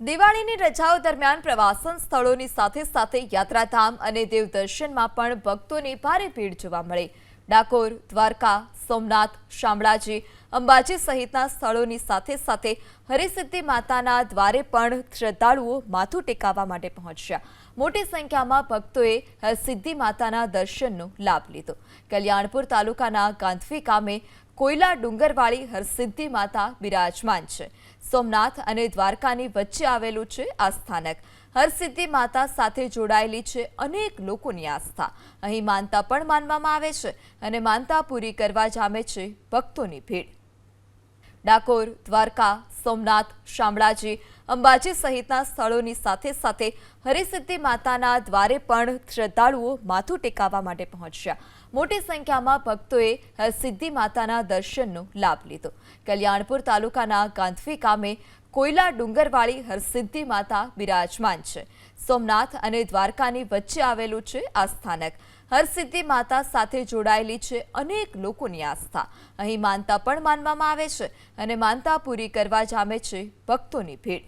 દિવાળીની રજાઓ દરમિયાન પ્રવાસન સ્થળોની સાથે સાથે યાત્રાધામ અને દેવદર્શનમાં પણ ભક્તોની ભારે ભીડ જોવા મળી. ડાકોર, દ્વારકા, સોમનાથ, શામળાજી, અંબાજી સહિતના સ્થળોની સાથે સાથે હરિસિદ્ધિ માતાના દ્વારે પણ શ્રદ્ધાળુઓ માથું ટેકાવવા માટે પહોંચ્યા. મોટી સંખ્યામાં ભક્તોએ હરસિદ્ધિ માતાના દર્શનનો લાભ લીધો. કલ્યાણપુર તાલુકાના ગાંધવી ગામે કોયલા ડુંગરવાળી હરસિદ્ધિ માતા બિરાજમાન છે. સોમનાથ અને દ્વારકાની વચ્ચે આવેલું છે આ સ્થાનક. હરસિદ્ધિ માતા સાથે જોડાયેલી છે અનેક લોકોની આસ્થા. અહીં માનતા પણ માનવામાં આવે છે અને માનતા પૂરી કરવા જામે છે ભક્તોની ભીડ. ડાકોર, દ્વારકા, સોમનાથ, શામળાજી, અંબાજી સહિતના સ્થળોની સાથે સાથે હરિસિદ્ધિ માતાના દ્વારે પણ શ્રદ્ધાળુઓ માથું ટેકાવવા માટે પહોંચ્યા. મોટી સંખ્યામાં ભક્તોએ હરસિદ્ધિ માતાના દર્શનનો લાભ લીધો. કલ્યાણપુર તાલુકાના ગાંધવી ગામે કોયલા ડુંગરવાળી હરસિદ્ધિ માતા બિરાજમાન છે. સોમનાથ અને દ્વારકાની વચ્ચે આવેલું છે આ સ્થાનક. હરસિદ્ધિ માતા સાથે જોડાયેલી છે અનેક લોકોની આસ્થા. અહીં માનતા પણ માનવામાં આવે છે અને માનતા પૂરી કરવા જામે છે ભક્તોની ભીડ.